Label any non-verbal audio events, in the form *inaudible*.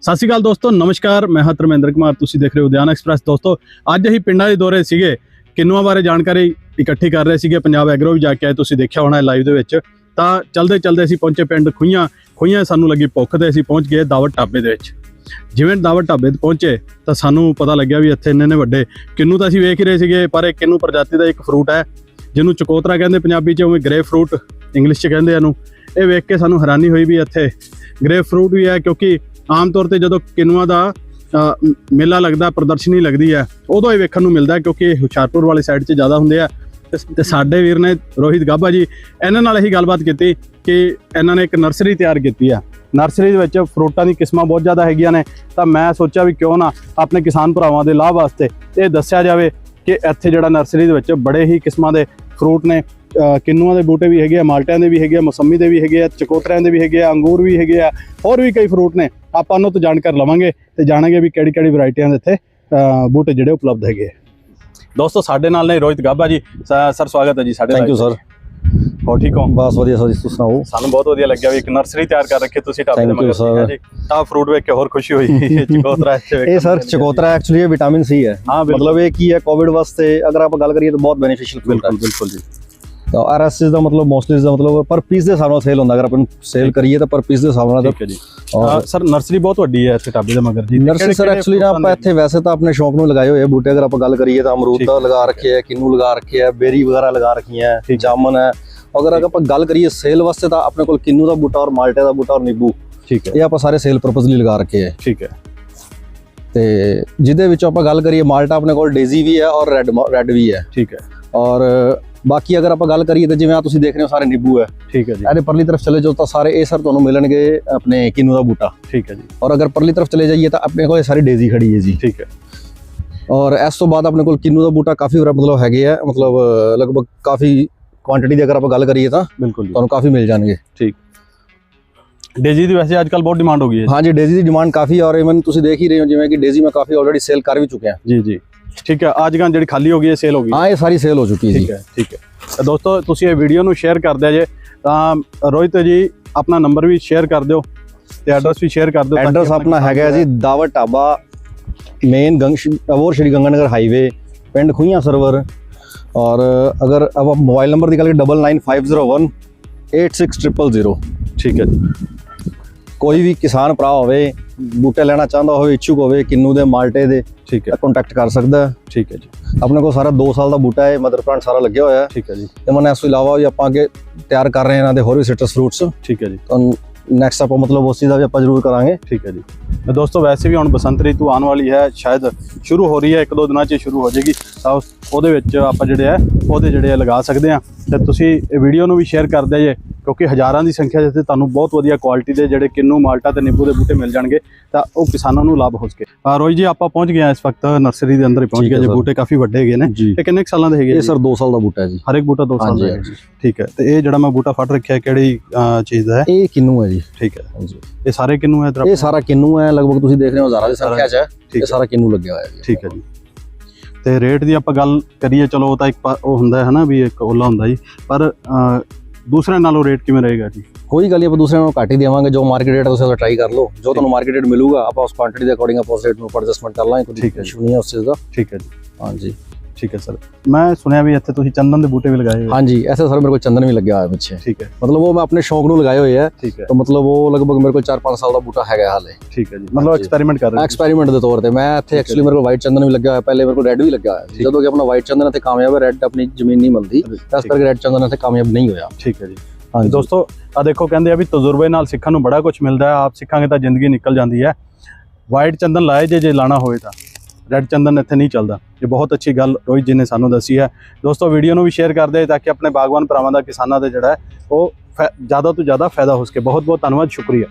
ਸਤਿ ਸ਼੍ਰੀ ਅਕਾਲ ਦੋਸਤੋ, ਨਮਸਕਾਰ, ਮੈਂ ਹਾਂ ਧਰਮੇਂਦਰ ਕੁਮਾਰ, ਤੁਸੀਂ ਦੇਖ ਰਹੇ ਹੋ ਉਦਿਆਨ ਐਕਸਪ੍ਰੈਸ। ਦੋਸਤੋ, ਅੱਜ ਅਸੀਂ ਪਿੰਡਾਂ ਦੇ ਦੌਰੇ ਸੀਗੇ, ਕਿੰਨੂਆਂ ਬਾਰੇ ਜਾਣਕਾਰੀ ਇਕੱਠੀ ਕਰ ਰਹੇ ਸੀਗੇ, ਪੰਜਾਬ ਐਗਰੋ ਵੀ ਜਾ ਕੇ ਆਏ, ਤੁਸੀਂ ਦੇਖਿਆ ਹੋਣਾ ਲਾਈਵ ਦੇ ਵਿੱਚ। ਤਾਂ ਚਲਦੇ ਚਲਦੇ ਅਸੀਂ ਪਹੁੰਚੇ ਪਿੰਡ ਖੁਈਆਂ ਖੁਈਆਂ ਸਾਨੂੰ ਲੱਗੀ ਭੁੱਖ ਤੇ ਅਸੀਂ ਪਹੁੰਚ ਗਏ ਦਾਵਤ ਢਾਬੇ ਦੇ ਵਿੱਚ। ਜਿਵੇਂ ਦਾਵਤ ਢਾਬੇ ਤੇ ਪਹੁੰਚੇ, ਤਾਂ ਸਾਨੂੰ ਪਤਾ ਲੱਗਿਆ ਵੀ ਇੱਥੇ ਇੰਨੇ ਨੇ ਵੱਡੇ, ਕਿੰਨੂ ਤਾਂ ਅਸੀਂ ਵੇਖ ਹੀ ਰਹੇ ਸੀਗੇ, ਪਰ ਇਹ ਕਿੰਨੂ ਪ੍ਰਜਾਤੀ ਦਾ ਇੱਕ ਫਰੂਟ ਹੈ, ਜਿਹਨੂੰ ਚਕੋਤਰਾ ਕਹਿੰਦੇ ਪੰਜਾਬੀ 'ਚ, ਉਵੇਂ ਗ੍ਰੇ ਫਰੂਟ ਇੰਗਲਿਸ਼ 'ਚ ਕਹਿੰਦੇ ਇਹਨੂੰ। ਇਹ ਵੇਖ ਕੇ ਸਾਨੂੰ ਹੈਰਾਨੀ ਹੋਈ ਵੀ ਇੱਥੇ ਗ੍ਰੇ ਫਰੂਟ ਵੀ ਹੈ, ਕਿਉਂਕਿ ਆਮ ਤੌਰ ਤੇ ਜਦੋਂ ਕਿਨੂਆਂ ਦਾ ਮੇਲਾ ਲੱਗਦਾ, ਪ੍ਰਦਰਸ਼ਨੀ ਲੱਗਦੀ ਹੈ, ਉਦੋਂ ਇਹ ਵੇਖਣ ਨੂੰ ਮਿਲਦਾ ਕਿਉਂਕਿ ਹੁਸ਼ਿਆਰਪੁਰ ਵਾਲੀ ਸਾਈਡ 'ਚ ਜ਼ਿਆਦਾ ਹੁੰਦੇ ਆ। ਤੇ- ਸਾਡੇ ਵੀਰ ਨੇ ਰੋਹਿਤ ਗਾਬਾ ਜੀ, ਇਹਨਾਂ ਨਾਲ ਇਹੀ ਗੱਲਬਾਤ ਕੀਤੀ ਕਿ ਇਹਨਾਂ ਨੇ ਇੱਕ ਨਰਸਰੀ ਤਿਆਰ ਕੀਤੀ ਆ। ਨਰਸਰੀ ਦੇ ਵਿੱਚ ਫਰੂਟਾਂ ਦੀ ਕਿਸਮਾਂ ਬਹੁਤ ਜ਼ਿਆਦਾ ਹੈਗੀਆਂ ਨੇ। ਤਾਂ ਮੈਂ ਸੋਚਿਆ ਵੀ ਕਿਉਂ ਨਾ ਆਪਣੇ ਕਿਸਾਨ ਭਰਾਵਾਂ ਦੇ ਲਾਭ ਵਾਸਤੇ ਇਹ ਦੱਸਿਆ ਜਾਵੇ ਕਿ ਇੱਥੇ ਜਿਹੜਾ ਨਰਸਰੀ ਦੇ ਵਿੱਚ ਬੜੇ ਹੀ ਕਿਸਮਾਂ ਦੇ ਫਰੂਟ ਨੇ। ਕਿੰਨੂਆਂ ਦੇ ਬੂਟੇ ਵੀ ਹੈਗੇ ਆ ਮਾਲਟਿਆਂ ਦੇ ਵੀ ਹੈਗੇ ਆ ਮੌਸੰਮੀ ਦੇ ਵੀ ਹੈਗੇ ਆ ਚਕੋਤਰਿਆਂ ਦੇ ਵੀ ਹੈਗੇ ਆ ਅੰਗੂਰ ਵੀ ਹੈਗੇ ਆ ਹੋਰ ਵੀ ਕਈ ਫਰੂਟ ਨੇ। ਆਪਾਂ ਉਹਨਾਂ ਤੋਂ ਜਾਣਕਾਰੀ ਲਵਾਂਗੇ ਤੇ ਜਾਣਾਂਗੇ ਵੀ ਕਿਹੜੀ ਕਿਹੜੀ ਵੈਰਾਈਟੀਆਂ ਦੇ ਇੱਥੇ ਬੂਟੇ ਜਿਹੜੇ ਉਪਲਬਧ ਹੈਗੇ ਆ। ਦੋਸਤੋ ਸਾਡੇ ਨਾਲ ਨੇ ਰੋਹਿਤ ਗਾਬਾ ਜੀ। ਸਰ ਸਵਾਗਤ ਹੈ ਜੀ ਸਾਡੇ ਥੈਂਕ ਯੂ ਸਰ। ਹੋਰ ਠੀਕ ਹੋ? ਬਸ ਵਧੀਆ ਸਰ ਤੁਸੀਂ ਸੁਣਾਓ? ਸਾਨੂੰ ਬਹੁਤ ਵਧੀਆ ਲੱਗਿਆ ਵੀ ਇੱਕ ਨਰਸਰੀ ਤਿਆਰ ਕਰ ਰੱਖੀ ਤੁਸੀਂ ਢਾਬੇ ਦੇ ਮਗਰ. ਜੀ। ਤਾਂ ਫਰੂਟ ਵੇਖ ਕੇ ਹੋਰ ਖੁਸ਼ੀ ਹੋਈ। *laughs* ਚਕੋਤਰਾ ਇਹ ਸਰ। ਚਕੋਤਰਾ ਐਕਚੁਅਲੀ ਇਹ ਵਿਟਾਮਿਨ ਸੀ ਹੈ। ਹਾਂ ਮਤਲਬ ਇਹ ਕੀ ਹੈ ਕੋਵਿਡ ਵਾਸਤੇ ਅਗਰ ਆਪਾਂ ਗੱਲ ਕਰੀਏ ਤਾਂ ਬਹੁਤ ਬੈਨੀਫੀਸ਼ੀਅਲ ਹੈ। ਬਿਲਕੁਲ ਬਿਲਕੁਲ ਜੀ। ਤਾਂ ਆਰਐਸ ਦਾ ਮਤਲਬ ਮੋਸਟਲੀ ਦਾ ਮਤਲਬ ਪਰ ਪੀਸ ਦੇ ਹਿਸਾਬ ਨਾਲ ਸੇਲ ਹੁੰਦਾ ਅਗਰ ਆਪਾਂ ਸੇਲ ਕਰੀਏ ਤਾਂ ਪਰ ਪੀਸ ਦੇ ਹਿਸਾਬ ਨਾਲ ਠੀਕ ਹੈ ਜੀ। ਔਰ ਸਰ ਨਰਸਰੀ ਬਹੁਤ ਵੱਡੀ ਹੈ ਇੱਥੇ ਢਾਬੇ ਦੇ ਮਗਰ ਜੀ। ਨਰਸਰੀ ਸਰ ਐਕਚੁਅਲੀ ਨਾ ਆਪਾਂ ਇੱਥੇ ਵੈਸੇ ਤਾਂ ਆਪਣੇ ਸ਼ੌਪ ਨੂੰ ਲਗਾਏ ਹੋਏ ਆ ਬੂਟੇ ਅਗਰ ਆਪਾਂ ਗੱਲ ਕਰੀਏ ਤਾਂ ਅਮਰੂਦ ਦਾ ਲਗਾ ਰੱਖੇ ਆ ਕਿੰਨੂ ਲਗਾ ਰੱਖੇ ਆ ਬੇਰੀ ਵਗੈਰਾ ਲਗਾ ਰੱਖੀਆਂ ਹੈ। ਜਾਮਨ ਹੈ ਅਗਰ ਅਗਰ ਆਪਾਂ ਗੱਲ ਕਰੀਏ ਸੇਲ ਵਾਸਤੇ ਤਾਂ ਆਪਣੇ ਕੋਲ ਕਿੰਨੂ ਦਾ ਬੂਟਾ ਔਰ ਮਾਲਟੇ ਦਾ ਬੂਟਾ ਔਰ ਨਿੰਬੂ। ਠੀਕ ਹੈ। ਇਹ ਆਪਾਂ ਸਾਰੇ ਸੇਲ ਪਰਪਸ ਲਈ ਲਗਾ ਰੱਖੇ ਆ। ਠੀਕ ਹੈ। ਤੇ ਜਿਹਦੇ ਵਿੱਚੋਂ ਆਪਾਂ ਗੱਲ ਕਰੀਏ ਮਾਲਟਾ ਆਪਣੇ ਕੋਲ ਡੇਜ਼ੀ ਵੀ ਹੈ ਔਰ ਰੈੱਡ ਰੈੱਡ ਵੀ ਹੈ। ਠੀਕ ਹੈ। ਔਰ ਬਾਕੀ ਅਗਰ ਆਪਾਂ ਗੱਲ ਕਰੀਏ ਤਾਂ ਜਿਵੇਂ ਆ ਤੁਸੀਂ ਦੇਖ ਰਹੇ ਹੋ ਸਾਰੇ ਨਿੰਬੂ ਹੈ। ਠੀਕ ਹੈ ਜੀ। ਇਹਦੇ ਪਰਲੀ ਤਰਫ ਚਲੇ ਜਾਓ ਤਾਂ ਸਾਰੇ ਇਹ ਸਰ ਤੁਹਾਨੂੰ ਮਿਲਣਗੇ ਆਪਣੇ ਕਿੰਨੂ ਦਾ ਬੂਟਾ। ਠੀਕ ਹੈ ਜੀ। ਔਰ ਅਗਰ ਪਰਲੀ ਤਰਫ ਚਲੇ ਜਾਈਏ ਤਾਂ ਆਪਣੇ ਕੋਲ ਇਹ ਸਾਰੀ ਡੇਜ਼ੀ ਖੜੀ ਹੈ ਜੀ। ਠੀਕ ਹੈ। ਔਰ ਇਸ ਤੋਂ ਬਾਅਦ ਆਪਣੇ ਕੋਲ ਕਿੰਨੂ ਦਾ ਬੂਟਾ ਕਾਫੀ ਵਰਾ ਮਤਲਬ ਹੈਗੇ ਆ ਮਤਲਬ ਲਗਭਗ ਕਾਫੀ ਕੁਆਂਟੀਟੀ ਦੀ ਅਗਰ ਆਪਾਂ ਗੱਲ ਕਰੀਏ ਤਾਂ ਬਿਲਕੁਲ ਤੁਹਾਨੂੰ ਕਾਫੀ ਮਿਲ ਜਾਣਗੇ। ਡੇਜ਼ੀ ਦੀ ਵੈਸੇ ਅੱਜ ਕੱਲ ਬਹੁਤ ਡਿਮਾਂਡ ਹੋ ਗਈ ਹੈ ਹਾਂਜੀ ਡੇਜ਼ੀ ਦੀ ਡਿਮਾਂਡ ਕਾਫੀ ਔਰ ਇਵਨ ਤੁਸੀਂ ਦੇਖ ਹੀ ਰਹੇ ਹੋ ਜਿਵੇਂ ਕਿ ਡੇਜ਼ੀ ਮੈਂ ਕਾਫੀ ਆਲਰੇਡੀ ਸੇਲ ਕਰ ਵੀ ਚੁੱਕਿਆ। ਜੀ ਜੀ। ਠੀਕ ਹੈ ਅੱਜ ਗਾਂ ਜਿਹੜੀ ਖਾਲੀ ਹੋ ਗਈ ਹੈ ਸੇਲ ਹੋ ਗਈ। ਹਾਂ ਇਹ ਸਾਰੀ ਸੇਲ ਹੋ ਚੁੱਕੀ ਹੈ ਜੀ। ਠੀਕ ਹੈ ਠੀਕ ਹੈ। ਦੋਸਤੋ ਤੁਸੀਂ ਇਹ ਵੀਡੀਓ ਨੂੰ ਸ਼ੇਅਰ ਕਰ ਦਿਆ ਜੇ ਤਾਂ ਰੋਹਿਤ ਜੀ ਆਪਣਾ ਨੰਬਰ ਵੀ ਸ਼ੇਅਰ ਕਰ ਦਿਓ ਤੇ ਐਡਰੈਸ ਵੀ ਸ਼ੇਅਰ ਕਰ ਦਿਓ ਐਡਰੈਸ ਆਪਣਾ ਹੈਗਾ ਜੀ ਦਾਵਤ ਢਾਬਾ ਮੇਨ ਗੰਗ ਅਬੋਰ ਸ਼੍ਰੀ ਗੰਗਾਨਗਰ ਹਾਈਵੇ ਪਿੰਡ ਖੁਈਆਂ ਸਰਵਰ। ਔਰ ਅਗਰ ਆਪਾਂ ਮੋਬਾਈਲ ਨੰਬਰ ਦੀ ਗੱਲ ਕਰੀਏ 99501 86000 ਠੀਕ ਹੈ ਜੀ। ਕੋਈ ਵੀ ਕਿਸਾਨ ਭਰਾ ਹੋਵੇ ਬੂਟੇ ਲੈਣਾ ਚਾਹੁੰਦਾ ਹੋਵੇ ਇੱਛੁਕ ਹੋਵੇ ਕਿੰਨੂ ਦੇ ਮਾਲਟੇ ਦੇ ਠੀਕ ਹੈ। ਕੰਟੈਕਟ ਕਰ ਸਕਦਾ ਹੈ। ਠੀਕ ਹੈ ਜੀ। ਆਪਣੇ ਕੋਲ ਸਾਰਾ 2 ਸਾਲ ਦਾ ਬੂਟਾ ਹੈ ਮਦਰ ਪਲਾਂਟ ਸਾਰਾ ਲੱਗਿਆ ਹੋਇਆ ਹੈ। ਠੀਕ ਹੈ ਜੀ। ਤੇ ਮਨ ਇਸ ਤੋਂ ਇਲਾਵਾ ਵੀ ਆਪਾਂ ਅੱਗੇ ਤਿਆਰ ਕਰ ਰਹੇ ਹਾਂ ਇਹਨਾਂ ਦੇ ਹੋਰ ਵੀ ਸਿਟਰਸ ਫਰੂਟਸ ਠੀਕ ਹੈ ਜੀ। ਤੁਹਾਨੂੰ ਨੈਕਸਟ ਆਪਾਂ ਮਤਲਬ ਉਸ ਚੀਜ਼ ਦਾ ਵੀ ਆਪਾਂ ਜ਼ਰੂਰ ਕਰਾਂਗੇ। ਠੀਕ ਹੈ ਜੀ। ਤਾਂ ਦੋਸਤੋ ਵੈਸੇ ਵੀ ਹੁਣ ਬਸੰਤ ਰਿਤੂ ਆਉਣ ਵਾਲੀ ਹੈ ਸ਼ਾਇਦ ਸ਼ੁਰੂ ਹੋ ਰਹੀ ਹੈ ਇੱਕ ਦੋ ਦਿਨਾਂ 'ਚ ਹੀ ਸ਼ੁਰੂ ਹੋ ਜਾਏਗੀ। ਤਾਂ ਉਹਦੇ ਵਿੱਚ ਆਪਾਂ ਜਿਹੜੇ ਆ ਉਹਦੇ ਜਿਹੜੇ ਆ ਲਗਾ ਸਕਦੇ ਆ ਤੇ ਤੁਸੀਂ ਇਹ ਵੀਡੀਓ ਨੂੰ ਵੀ ਸ਼ੇਅਰ ਕਰਦੇ ਜੇ। ਕਿਉਂਕਿ ਹਜ਼ਾਰਾਂ ਦੀ ਸੰਖਿਆ ਜਿੱਥੇ ਤੁਹਾਨੂੰ ਬਹੁਤ ਵਧੀਆ ਕੁਆਲਿਟੀ ਦੇ ਜਿਹੜੇ ਕਿੰਨੂ ਮਾਲਟਾ ਤੇ ਨਿੰਬੂ ਦੇ ਬੂਟੇ ਮਿਲ ਜਾਣਗੇ ਤਾਂ ਉਹ ਕਿਸਾਨਾਂ ਨੂੰ ਲਾਭ ਹੋ ਸਕੇ। ਰੋਈ ਜੀ ਆਪਾਂ ਪਹੁੰਚ ਗਏ ਆ ਇਸ ਵਕਤ ਨਰਸਰੀ ਦੇ ਅੰਦਰ ਹੀ ਪਹੁੰਚ ਗਏ ਜੇ। ਬੂਟੇ ਕਾਫੀ ਵੱਡੇ ਹੈਗੇ ਨੇ। ਇਹ ਕਿੰਨੇ ਸਾਲਾਂ ਦੇ ਹੈਗੇ ਇਹ? ਸਰ 2 ਸਾਲ ਦਾ ਬੂਟਾ ਹੈ ਜੀ। ਹਰ ਇੱਕ ਬੂਟਾ 2 ਸਾਲ ਦਾ ਹੈ। ਠੀਕ ਹੈ ਤੇ ਇਹ ਜਿਹੜਾ ਮੈਂ ਬੂਟਾ ਫੜ ਰੱਖਿਆ ਕਿਹੜੀ ਚੀਜ਼ ਦਾ ਹੈ? ਇਹ ਕਿੰਨੂ ਹੈ ਜੀ। ਠੀਕ ਹੈ। ਹਾਂਜੀ। ਇਹ ਸਾਰੇ ਕਿੰਨੂ ਹੈ ਇਹ ਸਾਰਾ ਕਿੰਨੂ ਹੈ ਲਗਭਗ ਤੁਸੀਂ ਦੇਖ ਰਹੇ ਹੋ ਹਜ਼ਾਰਾਂ ਦੀ ਸੰਖਿਆ 'ਚ ਇਹ ਸਾਰਾ ਕਿੰਨੂ ਲੱਗਿਆ ਹੋਇਆ ਹੈ ਠੀਕ ਹੈ ਜੀ। ਤੇ ਰੇਟ ਦੀ ਆਪਾਂ ਗੱਲ ਕਰੀਏ ਚਲੋ ਤਾਂ ਇੱਕ ਉਹ ਹੁੰਦਾ ਹੈ ਨਾ ਵੀ ਇੱਕ ਓਲਾ ਹੁੰਦਾ ਜੀ। ਪਰ ਦੂਸਰੇ ਨਾਲੋਂ ਰੇਟ ਕਿਵੇਂ ਰਹੇਗਾ ਜੀ? ਕੋਈ ਗੱਲ ਨਹੀਂ ਆਪਾਂ ਦੂਸਰੇ ਨੂੰ ਘੱਟ ਹੀ ਦੇਵਾਂਗੇ। ਜੋ ਮਾਰਕੀਟ ਰੇਟ ਤੁਸੀਂ ਉਹਦਾ ਟਰਾਈ ਕਰ ਲਓ। ਜੋ ਤੁਹਾਨੂੰ ਮਾਰਕੀਟ ਰੇਟ ਮਿਲੂਗਾ ਆਪਾਂ ਉਸ ਕੁਆਂਟੀਟੀ ਦੇ ਅਕੋਰਡਿੰਗ ਆਪਾਂ ਉਸ ਰੇਟ ਨੂੰ ਐਡਜਸਟਮੈਂਟ ਕਰ ਲਾਂਗੇ ਕੋਈ ਇਸ਼ੂ ਨਹੀਂ ਹੈ ਉਸ ਚੀਜ਼ ਦਾ। ਠੀਕ ਹੈ ਜੀ। ਹਾਂਜੀ। ਠੀਕ ਹੈ ਸਰ। ਮੈਂ ਸੁਣਿਆ ਵੀ ਇੱਥੇ ਤੁਸੀਂ ਚੰਦਨ ਦੇ ਬੂਟੇ ਵੀ ਲਗਾਏ ਹੋਏ। ਹਾਂਜੀ ਐਸੇ ਸਰ ਮੇਰੇ ਕੋਲ ਚੰਦਨ ਵੀ ਲੱਗਿਆ ਹੋਇਆ ਪਿੱਛੇ। ਠੀਕ ਹੈ। ਮਤਲਬ ਉਹ ਮੈਂ ਆਪਣੇ ਸ਼ੌਂਕ ਨੂੰ ਲਗਾਏ ਹੋਏ ਆ। ਠੀਕ ਹੈ। ਤਾਂ ਮਤਲਬ ਉਹ ਲਗਭਗ ਮੇਰੇ ਕੋਲ 4-5 ਸਾਲ ਦਾ ਬੂਟਾ ਹੈਗਾ ਹਾਲੇ। ਠੀਕ ਹੈ ਜੀ। ਮਤਲਬ। ਐਕਸਪੈਰੀਮੈਂਟ ਕਰ ਰਹੇ ਹੋ ਐਕਸਪੈਰੀਮੈਂਟ ਦੇ ਤੌਰ ਤੇ ਮੈਂ ਇੱਥੇ ਐਕਚੁਅਲੀ ਮੇਰੇ ਕੋਲ ਵਾਈਟ ਚੰਦਨ ਵੀ ਲੱਗਿਆ ਹੋਇਆ। ਪਹਿਲੇ ਮੇਰੇ ਕੋਲ ਰੈੱਡ ਵੀ ਲੱਗਿਆ ਹੋਇਆ। ਜਦੋਂ ਕਿ ਆਪਣਾ ਵਾਈਟ ਚੰਦਨ ਇੱਥੇ ਕਾਮਯਾਬ ਹੈ ਰੈੱਡ ਆਪਣੀ ਜ਼ਮੀਨ ਨਹੀਂ ਮਿਲਦੀ। ਇਸ ਕਰਕੇ ਰੈੱਡ ਚੰਦਨ ਇੱਥੇ ਕਾਮਯਾਬ ਨਹੀਂ ਹੋਇਆ। ਠੀਕ ਹੈ ਜੀ। ਹਾਂਜੀ। ਦੋਸਤੋ ਆ ਦੇਖੋ ਕਹਿੰਦੇ ਆ ਵੀ ਤਜਰਬੇ ਨਾਲ ਸਿੱਖਣ ਨੂੰ ਬੜਾ ਕੁਝ ਮਿਲਦਾ ਹੈ। ਆਪ ਸਿੱਖਾਂਗੇ ਤਾਂ ਜ਼ਿੰਦਗੀ ਨਿਕਲ ਜਾਂਦੀ ਹੈ। ਵਾਈਟ ਚੰਦਨ ਲਾਏ ਜੇ ਜੇ ਲਾਣਾ ਹੋਵੇ ਤਾਂ। ਰੈੱਡ ਚੰਦਨ ਇੱਥੇ ਨਹੀਂ ਚੱਲਦਾ। ਇਹ ਬਹੁਤ ਅੱਛੀ ਗੱਲ ਰੋਹਿਤ ਜੀ ਨੇ ਸਾਨੂੰ ਦੱਸੀ ਹੈ। ਦੋਸਤੋ, ਵੀਡੀਓ ਨੂੰ ਵੀ ਸ਼ੇਅਰ ਕਰਦੇ ਤਾਂ ਕਿ ਆਪਣੇ ਬਾਗਵਾਨ ਭਰਾਵਾਂ ਦਾ ਕਿਸਾਨਾਂ ਦਾ ਜਿਹੜਾ ਹੈ, ਉਹ ਫੈ- ਜ਼ਿਆਦਾ ਤੋਂ ਜ਼ਿਆਦਾ ਫਾਇਦਾ ਹੋ ਸਕੇ। ਬਹੁਤ ਬਹੁਤ ਧੰਨਵਾਦ, ਸ਼ੁਕਰੀਆ।